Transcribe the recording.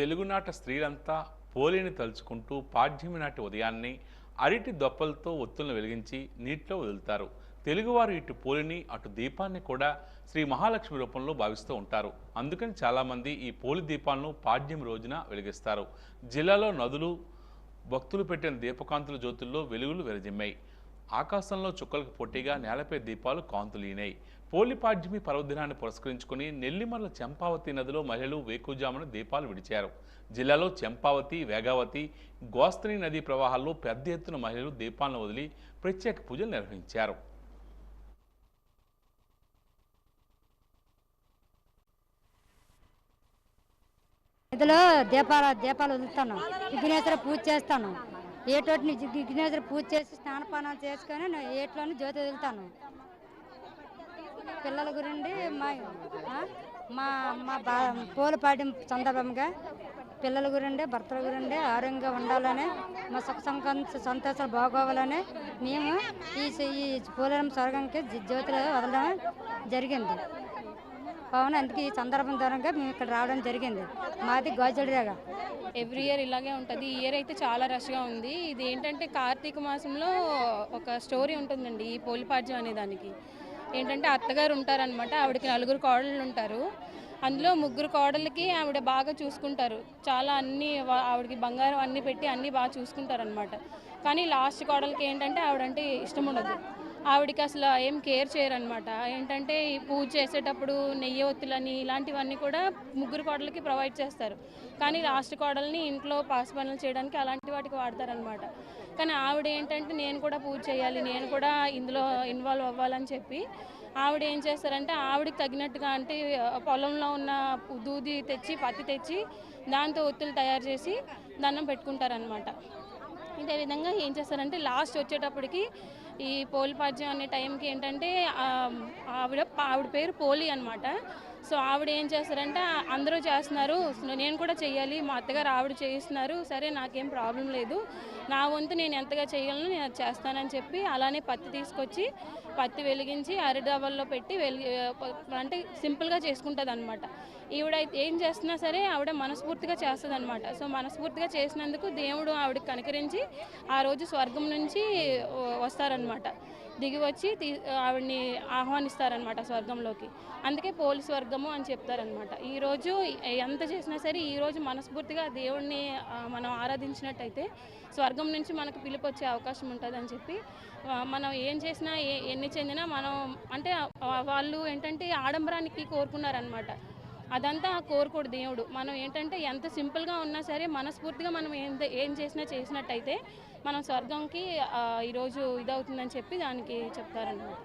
తెలుగునాట స్త్రీలంతా పోలిని తలుచుకుంటూ పాడ్యమి నాటి ఉదయాన్నే అరటి దొప్పలతో ఒత్తులను వెలిగించి నీటిలో వదులుతారు. తెలుగువారు ఇటు పోలిని అటు దీపాన్ని కూడా శ్రీ మహాలక్ష్మి రూపంలో భావిస్తూ ఉంటారు. అందుకని చాలామంది ఈ పోలి దీపాలను పాడ్యం రోజున వెలిగిస్తారు. జిల్లాలో నదులు భక్తులు పెట్టిన దీపకాంతుల జ్యోతుల్లో వెలుగులు వెరజిమ్మాయి ఆకాశంలో చుక్కలకు పొట్టిగా నేలపై దీపాలు కాంతులీనాయి. పోలిపాడ్యమి పర్వదినాన్ని పురస్కరించుకుని నెల్లిమర్ల చెంపావతి నదిలో మహిళలు వేకుజామున దీపాలు విడిచారు. జిల్లాలో చెంపావతి వేగావతి గోస్త్రి నదీ ప్రవాహాల్లో పెద్ద ఎత్తున మహిళలు దీపాలను వదిలి ప్రత్యేక పూజలు నిర్వహించారు. ఇందులో దీపాల దీపాలు వదులుతాను. విఘ్నేశ్వర పూజ చేస్తాను. ఏటోటిని విఘ్నేశ్వర పూజ చేసి స్నానపానం చేసుకొని నేను ఏట్లోని జ్యోతి వదులుతాను. పిల్లల గురించి మా మా మా బా పూలపాటి సందర్భంగా పిల్లల గురండి భర్తల గురండి ఆరోగ్యంగా ఉండాలని మా సుఖ సంక సంతోషాలు బాగోవాలని మేము ఈ ఈ పోలేరం స్వర్గంకి జ్యోతిలో వదలడం జరిగింది. కావున అందుకే ఈ సందర్భం ద్వారా మేము ఇక్కడ రావడం జరిగింది. మాది గోజడిరేగా. ఎవ్రీ ఇయర్ ఇలాగే ఉంటుంది. ఈ ఇయర్ అయితే చాలా రష్గా ఉంది. ఇది ఏంటంటే కార్తీక మాసంలో ఒక స్టోరీ ఉంటుందండి ఈ పోలిపాడ్యం అనే దానికి. ఏంటంటే అత్తగారు ఉంటారనమాట ఆవిడకి నలుగురు కోడళ్ళు ఉంటారు. అందులో ముగ్గురు కోడళ్ళకి ఆవిడ బాగా చూసుకుంటారు. చాలా అన్ని వా- ఆవిడకి బంగారం అన్ని పెట్టి అన్ని బాగా చూసుకుంటారు అనమాట కానీ లాస్ట్ కోడలకి ఏంటంటే ఆవిడంటే ఇష్టం ఉండదు ఆవిడకి అసలు ఏం కేర్ చేయరనమాట ఏంటంటే ఈ పూజ చేసేటప్పుడు నెయ్యి ఒత్తులని ఇలాంటివన్నీ కూడా ముగ్గురు కోడలకి ప్రొవైడ్ చేస్తారు. కానీ లాస్ట్ కోడల్ని ఇంట్లో పాస్ పనులు చేయడానికి అలాంటి వాటికి వాడతారనమాట కానీ ఆవిడ ఏంటంటే నేను కూడా పూజ చేయాలి నేను కూడా ఇందులో ఇన్వాల్వ్ అవ్వాలని చెప్పి ఆవిడ ఏం చేస్తారంటే ఆవిడకి తగినట్టుగా అంటే పొలంలో ఉన్న దూది తెచ్చి పత్తి తెచ్చి దాంతో ఒత్తులు తయారు చేసి దండం పెట్టుకుంటారనమాట ఇదే విధంగా ఏం చేస్తారంటే లాస్ట్ వచ్చేటప్పటికి ఈ పోలిపాడ్యం అనే టైంకి ఏంటంటే ఆవిడ ఆవిడ పేరు పోలి అనమాట సో ఆవిడ ఏం చేస్తారంటే అందరూ చేస్తున్నారు. నేను కూడా చేయాలి మా అత్తగారు ఆవిడ చేయిస్తున్నారు. సరే నాకేం ప్రాబ్లం లేదు. నా వంతు నేను ఎంతగా చేయగలను నేను అది చేస్తానని చెప్పి అలానే పత్తి తీసుకొచ్చి పత్తి వెలిగించి అరిడవల్లో పెట్టి వెలిగి అంటే సింపుల్గా చేసుకుంటుంది అనమాట ఈవిడ ఏం చేస్తున్నా సరే ఆవిడ మనస్ఫూర్తిగా చేస్తుంది అనమాట సో మనస్ఫూర్తిగా చేసినందుకు దేవుడు ఆవిడకి కనికరించి ఆ రోజు స్వర్గం నుంచి వస్తారన్నమాట. అనమాట. దిగి వచ్చి తీ ఆవిడని ఆహ్వానిస్తారనమాట స్వర్గంలోకి. అందుకే పోలీస్ వర్గము అని చెప్తారనమాట. ఈరోజు ఎంత చేసినా సరే ఈరోజు మనస్ఫూర్తిగా దేవుణ్ణి మనం ఆరాధించినట్టయితే స్వర్గం నుంచి మనకు పిలుపు వచ్చే అవకాశం అని చెప్పి మనం ఏం చేసినా ఎన్ని చెందినా మనం అంటే వాళ్ళు ఏంటంటే ఆడంబరానికి కోరుకున్నారనమాట. అదంతా కోరుకోడు దేవుడు. మనం ఏంటంటే ఎంత సింపుల్గా ఉన్నా సరే మనస్ఫూర్తిగా మనం ఏం ఏం చేసినా చేసినట్టయితే మనం స్వర్గంకి ఈరోజు ఇదవుతుందని చెప్పి దానికి చెప్తారన్నమాట.